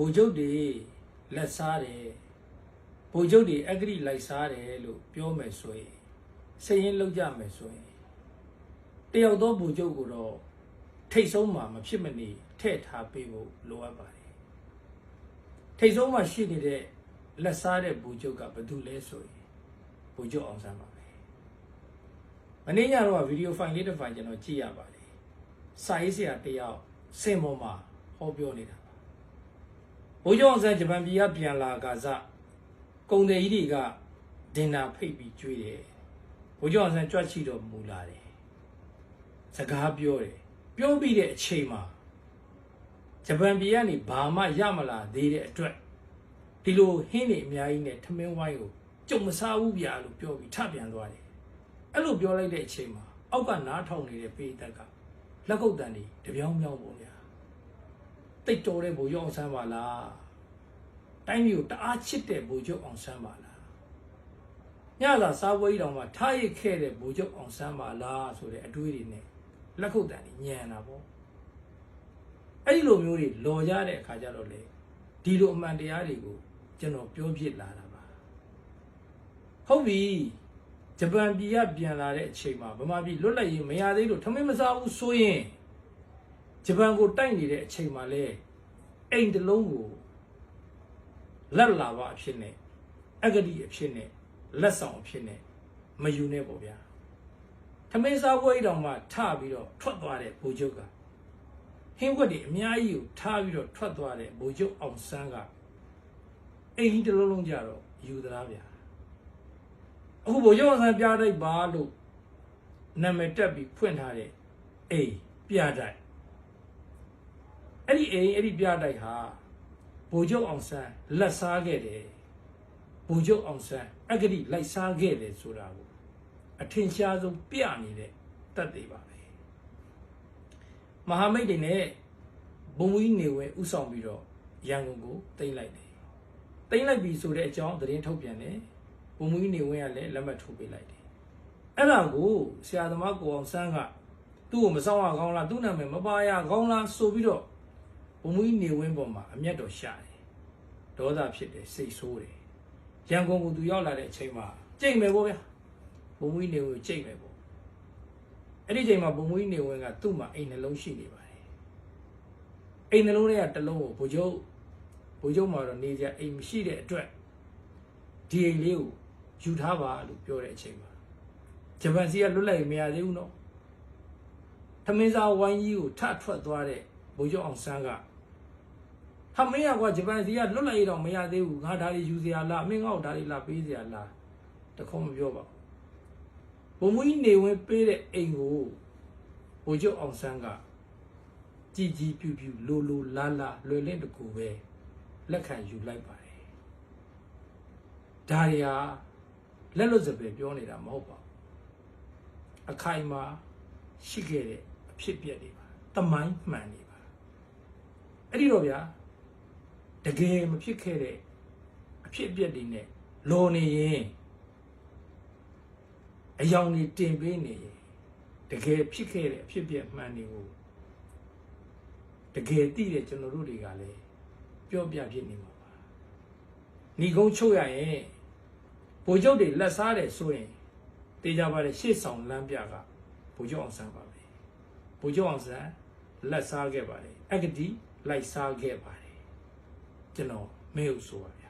ဗိုလ်ချုပ်တွေလက်စားတယ်ဗိုလ်ချုပ်တွေအဂရိလိုက်စားတယ်လို့ပြောမယ်ဆိုရင်စည်ရင်လောက်ကြမယ်ဆိုရင်တယောက်သောဗိုလ်ချုပ်ကိုတော့ထိတ်ဆုံးမှာမဖြစ်မနေထည့်ထားပေးဖို့လိုအပ်ပါတယ်ထိတ်ဆုံးမှာရှိနေတဲ့လက်စားတဲ့ဗိုလ်ချုပ်ကဘာတူလဲဆိုရင်ဗိုလ်ချုပ်အောင်ဆန်းပါပဲမနေ့ညတော့ဗီဒီယိုဖိုင်လေးတစ်ဖိုင်ကျွန်တော်ကြည့်ရပါတယ်စာရေးဆရာတယောက်စင်ပေါ်မှာဟောပြောနေတာ ဘိုးကျောင်းဆန်းဂျပန်ပြည်ကပြန်လာကစားကုံတယ်ကြီးတွေကဒင်နာဖိတ်ပြီးကျွေးတယ်ဘိုးကျောင်းဆန်းကြွက်ချီတော့မူလာတယ်စကားပြောတယ်ပြောပြီးတဲ့အချိန်မှာဂျပန်ပြည်ကနေဘာမှရမလာသေးတဲ့အတွက်ဒီလိုဟင်းတွေအများကြီးနဲ့ထမင်းဝိုင်းကိုကြုံမစားဘူးဗျာလို့ပြောပြီးထပြန်သွားတယ်အဲ့လိုပြောလိုက်တဲ့အချိန်မှာအောက်ကနားထောင်နေတဲ့ပေတက်ကလက်ကုပ်တန်တွေတပြောင်းပြောင်းပေါ့ဗျာ တိတ်တော်တဲ့ဘိုလ်ချုပ်အောင်ဆန်းပါလားတိုင်းပြည်ကိုတအားချစ်တဲ့ဘိုလ်ချုပ်အောင်ဆန်းပါလားညသာစားပွဲကြီးတောင်မှထားရစ်ခဲ့တဲ့ဘိုလ်ချုပ်အောင်ဆန်းပါလားဆိုတဲ့အတွေးတွေနဲ့လက်ခုပ်တန်ညံတာပေါ့အဲ့ဒီလိုမျိုးတွေလော်ကြတဲ့အခါကျတော့လေဒီလိုအမှန်တရားတွေကိုကျွန်တော်ပြောပြလာတာပါဟုတ်ပြီဂျပန်ပြည်ကပြန်လာတဲ့အချိန်မှာဗမာပြည်လွတ်လပ်ရေးမရသေးလို့ထမင်းမစားဘူးဆိုရင်ဂျပန်ကိုတိုက်နေတဲ့အချိန်မှာလဲ အိမ်တစ်လုံးကိုလက်လာပါအဖြစ်နဲ့အဂတိအဖြစ်နဲ့လက်ဆောင်အဖြစ်နဲ့မယူနဲ့ပေါ့ဗျာထမင်းစားပွဲတောင်မှထပြီးတော့ထွက်သွားတဲ့ဘိုလ်ချုပ်ကဟင်းခွက်တွေအများကြီးကိုထားပြီးတော့ထွက်သွားတဲ့ဘိုလ်ချုပ်အောင်ဆန်းကအိမ်ကြီးတစ်လုံးလုံးကြတော့ယူသလားဗျာအခုဘိုလ်ချုပ်အောင်ဆန်းပြတိုက်ပါလို့နာမည်တက်ပြီးဖွင့်ထားတဲ့အိမ်ပြတိုက် အဲ့ဒီအိမ်အဲ့ဒီပြတိုက်ဟာဘိုလ်ချုပ်အောင်ဆန်းလက်စားခဲ့တယ်ဘိုလ်ချုပ်အောင်ဆန်းအဂတိလိုက်စားခဲ့တယ်ဆိုတာကိုအထင်ရှားဆုံးပြနေတဲ့တက်သေးပါပဲမဟာမိတ်တွေနဲ့ဘုံဝီးနေဝဲဥဆောင်ပြီးတော့ရန်ကုန်ကိုတင်လိုက်တယ်တင်လိုက်ပြီဆိုတဲ့အကြောင်းသတင်းထုတ်ပြန်တယ်ဘုံဝီးနေဝဲကလည်းလက်မှတ်ထိုးပေးလိုက်တယ်အဲ့ဒါကိုဆရာသမားကိုအောင်ဆန်းကသူ့ကိုမဆောင်ရကောင်းလားသူ့နာမည်မပါရကောင်းလားဆိုပြီးတော့ ဘုံမူကြီးနေဝင်းပေါ်မှာအမျက်တော်ရှာတယ်ဒေါသဖြစ်တယ်စိတ်ဆိုးတယ်ရန်ကုန်ကိုသူရောက်လာတဲ့အချိန်မှာကြိတ်မယ်ပေါ့ဗျာဘုံမူကြီးနေဝင်းကိုကြိတ်မယ်ပေါ့အဲ့ဒီအချိန်မှာဘုံမူကြီးနေဝင်းကသူ့မှာအိမ်နှလုံးရှိနေပါတယ်အိမ်နှလုံးတွေကတစ်လုံးကိုဘိုလ်ချုပ်ဘိုလ်ချုပ်မှာတော့နေကြအိမ်မရှိတဲ့အတွက်ဒီအိမ်လေးကိုယူထားပါလို့ပြောတဲ့အချိန်မှာဂျပန်စီကလွတ်လပ်ရေးမရသေးဘူးနော်ထမင်းစားဝိုင်းကြီးကိုထထွက်သွားတဲ့ဘိုလ်ချုပ်အောင်ဆန်းက ဟာမင်းကကွာဂျပန်စီကလွတ်လပ်ရေးတော့မရသေးဘူးငါဒါတွေယူစရာလားမင်းငေါ့ဒါတွေလာပေးစရာလားတခုံးမပြောပါဘူးဘုံမူကြီးနေဝင်ပေးတဲ့အိမ်ကိုဘိုလ်ချုပ်အောင်ဆန်းကကြည်ကြည်ပြူပြူလိုလိုလာလာလွယ်လင့်တကူပဲလက်ခံယူလိုက်ပါတယ်ဒါရီဟာလက်လွတ်စပယ်ပြောနေတာမဟုတ်ပါဘူးအခိုင်အမာရှိခဲ့တဲ့အဖြစ်အပျက်တွေပါတမိုင်းမှန်နေပါအဲ့ဒီတော့ဗျာ တကယ်မဖြစ်ခဲ့တဲ့အဖြစ်အပျက်တွေနဲ့လော်နေရင်အယောင်တွေတင်ပေးနေရင်တကယ်ဖြစ်ခဲ့တဲ့အဖြစ်အပျက်မှန်တွေကိုတကယ်သိတဲ့ကျွန်တော်တို့တွေကလည်းပြောပြဖြစ်နေမှာပါညီကုန်းချုပ်ရရင်ဗိုလ်ချုပ်တွေလက်စားတယ်ဆိုရင်တေးကြပါတဲ့ရှေ့ဆောင်လမ်းပြကဗိုလ်ချုပ်အောင်ဆန်းပါပဲဘုရားအောင်ဆန်းလက်စားခဲ့ပါတယ်အဂတိလိုက်စားခဲ့ပါတယ် ကျွန်တော်မဲဥဆိုပါဗျာ